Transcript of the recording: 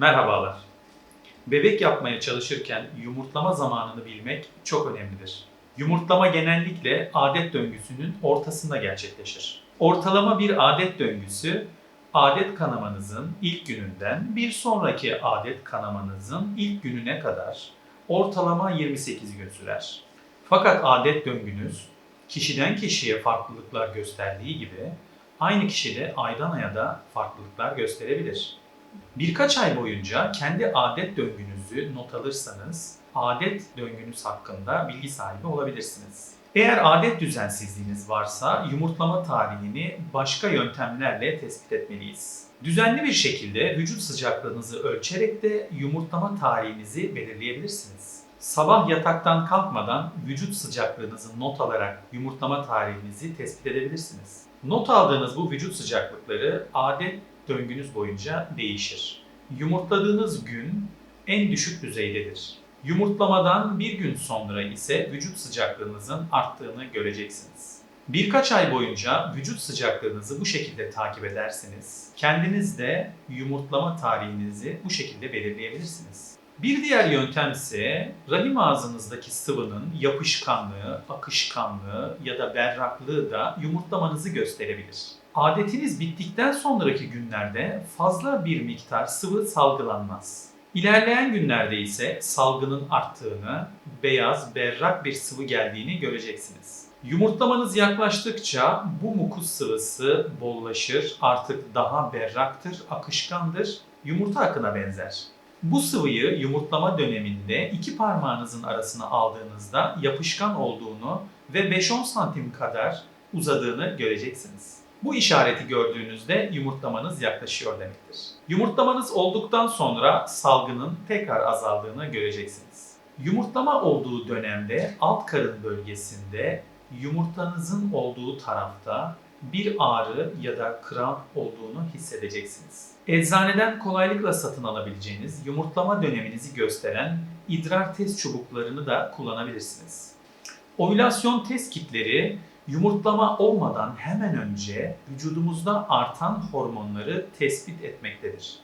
Merhabalar. Bebek yapmaya çalışırken yumurtlama zamanını bilmek çok önemlidir. Yumurtlama genellikle adet döngüsünün ortasında gerçekleşir. Ortalama bir adet döngüsü adet kanamanızın ilk gününden bir sonraki adet kanamanızın ilk gününe kadar ortalama 28 gün sürer. Fakat adet döngünüz kişiden kişiye farklılıklar gösterdiği gibi aynı kişide aydan aya da farklılıklar gösterebilir. Birkaç ay boyunca kendi adet döngünüzü not alırsanız adet döngünüz hakkında bilgi sahibi olabilirsiniz. Eğer adet düzensizliğiniz varsa yumurtlama tarihini başka yöntemlerle tespit etmeliyiz. Düzenli bir şekilde vücut sıcaklığınızı ölçerek de yumurtlama tarihinizi belirleyebilirsiniz. Sabah yataktan kalkmadan vücut sıcaklığınızı not alarak yumurtlama tarihinizi tespit edebilirsiniz. Not aldığınız bu vücut sıcaklıkları adet döngünüz boyunca değişir. Yumurtladığınız gün en düşük düzeydedir. Yumurtlamadan bir gün sonra ise vücut sıcaklığınızın arttığını göreceksiniz. Birkaç ay boyunca vücut sıcaklığınızı bu şekilde takip ederseniz kendiniz de yumurtlama tarihinizi bu şekilde belirleyebilirsiniz. Bir diğer yöntem ise rahim ağzınızdaki sıvının yapışkanlığı, akışkanlığı ya da berraklığı da yumurtlamanızı gösterebilir. Adetiniz bittikten sonraki günlerde fazla bir miktar sıvı salgılanmaz. İlerleyen günlerde ise salgının arttığını, beyaz, berrak bir sıvı geldiğini göreceksiniz. Yumurtlamanız yaklaştıkça bu mukus sıvısı bollaşır, artık daha berraktır, akışkandır, yumurta akına benzer. Bu sıvıyı yumurtlama döneminde iki parmağınızın arasına aldığınızda yapışkan olduğunu ve 5-10 santim kadar uzadığını göreceksiniz. Bu işareti gördüğünüzde yumurtlamanız yaklaşıyor demektir. Yumurtlamanız olduktan sonra salgının tekrar azaldığını göreceksiniz. Yumurtlama olduğu dönemde alt karın bölgesinde yumurtanızın olduğu tarafta bir ağrı ya da kramp olduğunu hissedeceksiniz. Eczaneden kolaylıkla satın alabileceğiniz yumurtlama döneminizi gösteren idrar test çubuklarını da kullanabilirsiniz. Ovülasyon test kitleri yumurtlama olmadan hemen önce vücudumuzda artan hormonları tespit etmektedir.